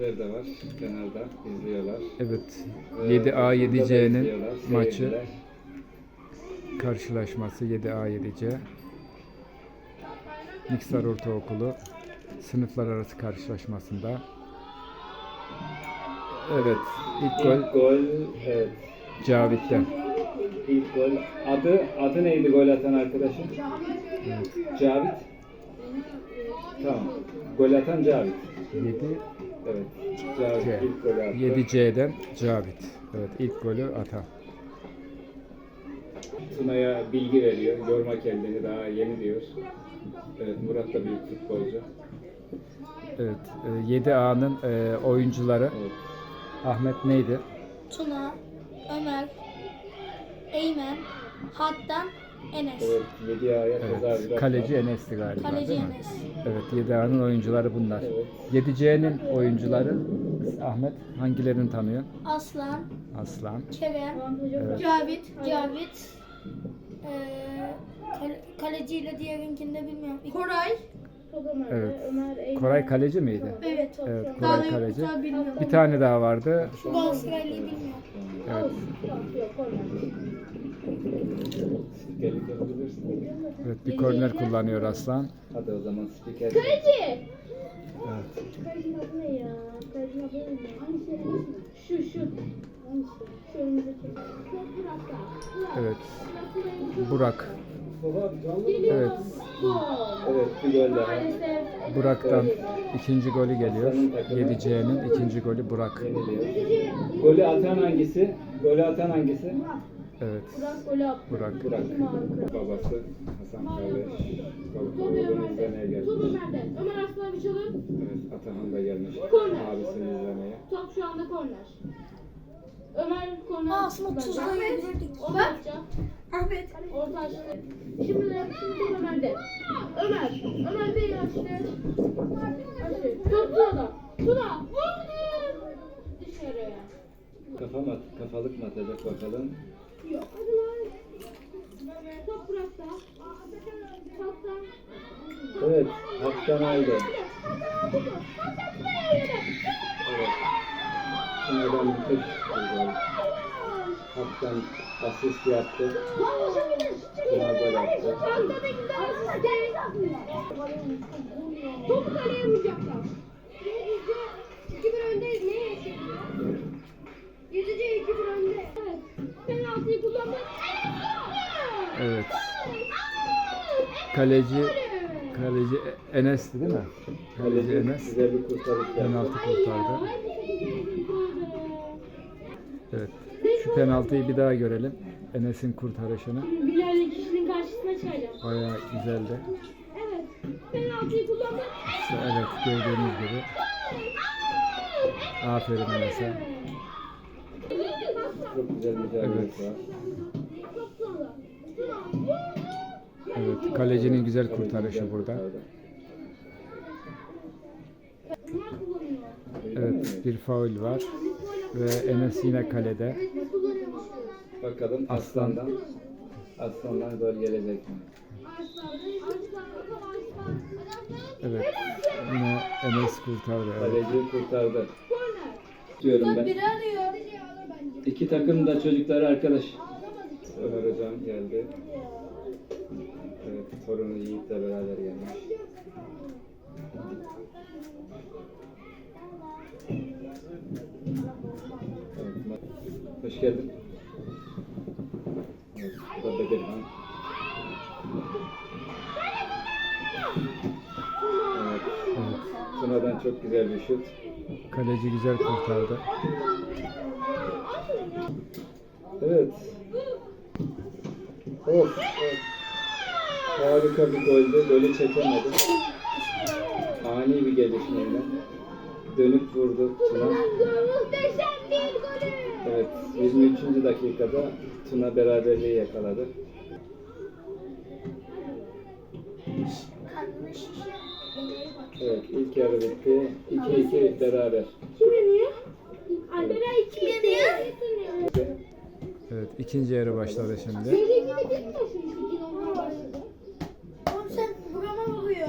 Seyirciler de var kenarda izliyorlar. Evet. Ve 7A burada da 7C'nin izliyorlar maçı seyirciler. karşılaşması 7A 7C. Niksar Ortaokulu sınıflar arası karşılaşmasında. Evet, ilk gol İlk gol evet. Cavit'ten. İlk gol. Adı adı neydi gol atan arkadaşın? Evet. Cavit. Tamam. Gol atan Cavit. 7 Evet. Cavit C. ilk golü attı. 7C'den Cavit. Evet, ilk golü atan. Tuna'ya bilgi veriyor. Yorma kendini daha yeni diyor. Evet Murat da büyük futbolcu. Evet, e, 7A'nın e, oyuncuları Evet. Ahmet neydi? Tuna, Ömer, Eymen, Hattan, Enes. Evet 7 aya tezahürat Evet, kaleci Enes'ti galiba Kaleci değil mi? Enes. Evet, 7A'nın oyuncuları bunlar. Evet. 7C'nin oyuncuları Ahmet hangilerini tanıyor? Aslan, Aslan. Kerem, Evet. Cavit, Cavit, eee kale, kaleciyle diğerinkini de bilmiyorum. Koray. Evet. Koray kaleci miydi? Evet. Evet, Daha Koray da kaleci. daha bilmiyorum. Bir tane daha vardı. Galatasaraylıyı bilmiyorum. Evet. Yapabilirsin. Evet, bir korner kullanıyor Aslan. Hadi o zaman spiker. Evet. Kalecinin adı ne ya? Kalecinin adı ne? Şu şu. Şu önümüzdeki. Evet. Burak. Evet. Evet bir gol daha. Burak'tan ikinci golü geliyor. 7C'nin ikinci golü Burak. Golü atan hangisi? Golü atan hangisi? Evet. Golü attı. Burak. Burak. Babası Hasan kardeş. Babasını izlemeye. Top Ömer'de. Ömer Aslan bir çalım. Evet Atahan da gelmiş. Korner. Abisini izlemeye. Top şu anda korner. Ömer korner. Aa, aslında tuzla yedirdik. Atacak. Ahmet. Orta açtı. Şimdi de şimdi top Ömer'de. Ömer. Ömer değil açtı. Açtı. Top Tuna'da. Tuna. Vurdu. Dışarı. Kafa mı, kafalık mı atacak bakalım. Yok. Hadi lan. Top Burak'ta. Toptan. Evet. Haktan aldı. Evet. Şunlardan bir tek gol. Haktan asist yaptı. Şuna gol attı. Topu kaleye vuracaklar. İki bir öndeyiz. Ne yaşıyor? Yedice iki bir önde. Evet. Penaltıyı kullanmak. Evet. Kaleci kaleci Enes'ti değil mi? Kaleci Enes güzel bir kurtarış yaptı. penaltı kurtardı. Evet. Şu penaltıyı bir daha görelim. Enes'in kurtarışını. Bilal'li kişinin karşısına çıkacağım. Bayağı güzeldi. Evet. Penaltıyı kullanmak. İşte evet gördüğünüz gibi. Aferin Enes'e. Çok güzel mücadelesi var. Evet kalecinin güzel kurtarışı burada. Evet bir faul var. Ve Enes yine kalede. Bakalım Aslan'dan. Aslan'dan gol gelecek mi? Evet. Yine Enes kurtardı. Evet. Kaleci kurtardı. Diyorum ben. İki takım da çocukları arkadaş. Ömer Hocam geldi. Evet, torunu Yiğit'le beraber gelmiş. Evet, hoş geldin. Evet, bu da Bedirhan. Evet. Tuna'dan çok güzel bir şut. Kaleci güzel kurtardı. Evet. Of. of. Harika bir goldü. Golü çekemedi. Ani bir gelişmeyle. Dönüp vurdu Tuna. Muhteşem bir golü. Evet. 23. dakikada Tuna beraberliği yakaladı. Evet. ilk yarı bitti. 2-2 beraber. Kim yeniyor? Albera iki yeniyor. Evet ikinci yarı başladı şimdi. Değil mi başlamıştık? Yine onlar başladı. Oğlum sen burama vuruyor.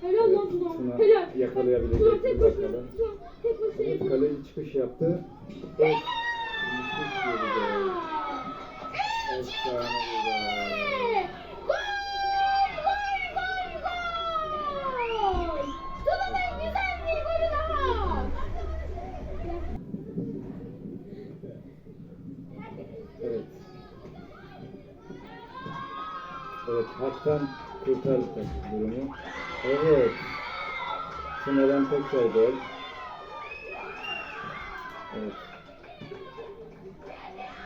Helal lan Tuna. Helal. yakalayabilecek Tuna tek başına. Tuna tek başına. Evet, kaleci çıkış yaptı. Evet. Müthiş bir gol. Efsane bir gol. Gol! Gol! Gol! Gol! Tuna'nın güzel bir golü daha. Evet. Evet, haktan kurtardık durumu. Evet. Tuna'dan tekrar gol. Evet.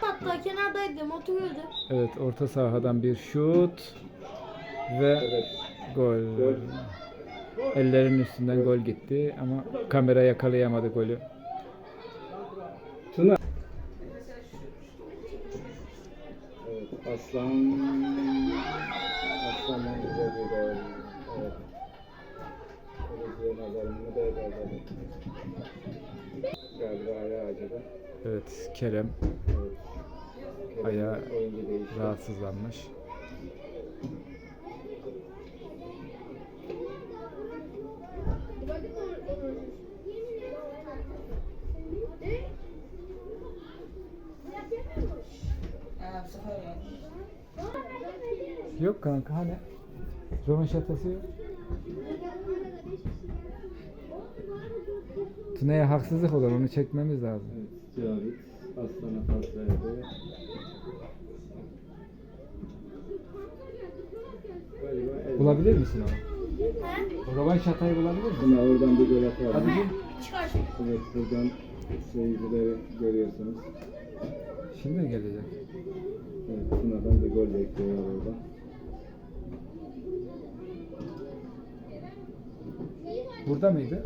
Hatta kenardaydım oturuyordu. Evet orta sahadan bir şut ve Evet. gol. Gol. Ellerinin üstünden gol gitti ama kamera yakalayamadı golü. Tuna. Evet, Aslan. Aslan'dan güzel bir gol. Evet. Kaleciye nazarını da ederdi. Galiba ayağı acıdı. Evet Kerem Evet. Kerem'in Ayağı rahatsızlanmış. Yok kanka hani rövanşatası yok. Tuna'ya haksızlık olur onu çekmemiz lazım. Evet, Cavit Aslan'a pas verdi. Bulabilir misin onu? O rövanşatayı bulabilir misin? Tuna oradan bir gol atar. Hadi. Çıkar. Evet buradan seyircileri görüyorsunuz. Şimdi mi gelecek? Evet, Tuna'dan bir gol bekliyor orada. Burada mıydı?